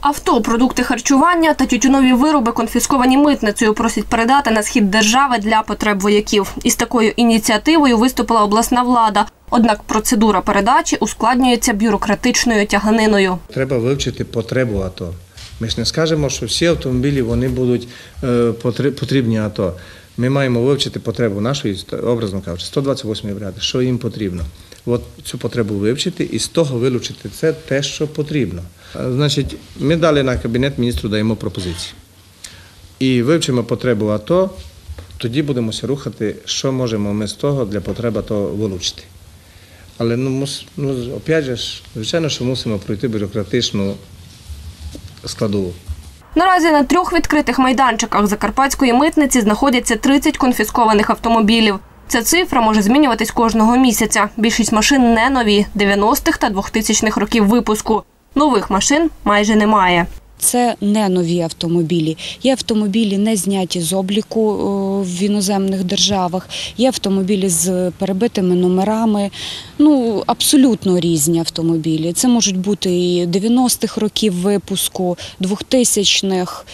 Авто, продукти харчування та тютюнові вироби конфісковані митницею просять передати на схід держави для потреб вояків. Із такою ініціативою виступила обласна влада. Однак процедура передачі ускладнюється бюрократичною тяганиною. Треба вивчити потребу АТО. Ми ж не скажемо, що всі автомобілі вони будуть е, потрібні АТО. Ми маємо вивчити потребу нашої, образно кажучи, 128 бригади, що їм потрібно. От цю потребу вивчити і з того вилучити це те, що потрібно. Е, Значить, ми дали на кабінет міністру даємо пропозиції. І вивчимо потребу АТО, тоді будемося рухати, що можемо ми з того для потреб АТО вилучити. Але ну, мус, ну опять же, звичайно, що мусимо пройти бюрократичну складову. Наразі на трьох відкритих майданчиках закарпатської митниці знаходяться 30 конфіскованих автомобілів. Ця цифра може змінюватись кожного місяця. Більшість машин не нові 90-х та 2000-х років випуску. Нових машин майже немає. Це не нові автомобілі. Є автомобілі не зняті з обліку в іноземних державах, є автомобілі з перебитими номерами. Ну, абсолютно різні автомобілі. Це можуть бути і 90-х років випуску, 2000-х.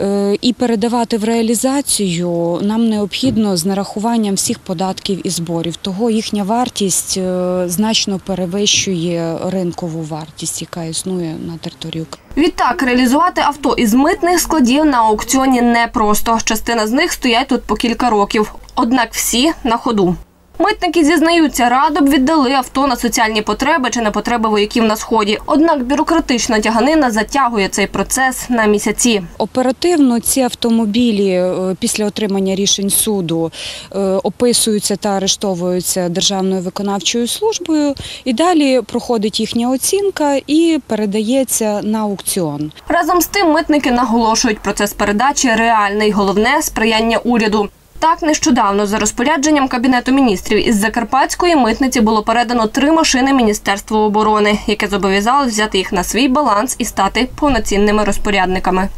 Е, І передавати в реалізацію нам необхідно з нарахуванням всіх податків і зборів. Того їхня вартість е, значно перевищує ринкову вартість, яка існує на території України. Відтак, реалізувати авто із митних складів на аукціоні непросто. Частина з них стоять тут по кілька років. Однак всі на ходу. Митники зізнаються, радо б віддали авто на соціальні потреби чи на потреби вояків на сході. Однак бюрократична тяганина затягує цей процес на місяці. Оперативно ці автомобілі е, після отримання рішень суду е, описуються та арештовуються Державною виконавчою службою. І далі проходить їхня оцінка і передається на аукціон. Разом з тим митники наголошують, процес передачі реальний. Головне сприяння уряду. Так, нещодавно за розпорядженням Кабінету міністрів із Закарпатської митниці було передано три машини Міністерству оборони, яке зобов'язало взяти їх на свій баланс і стати повноцінними розпорядниками.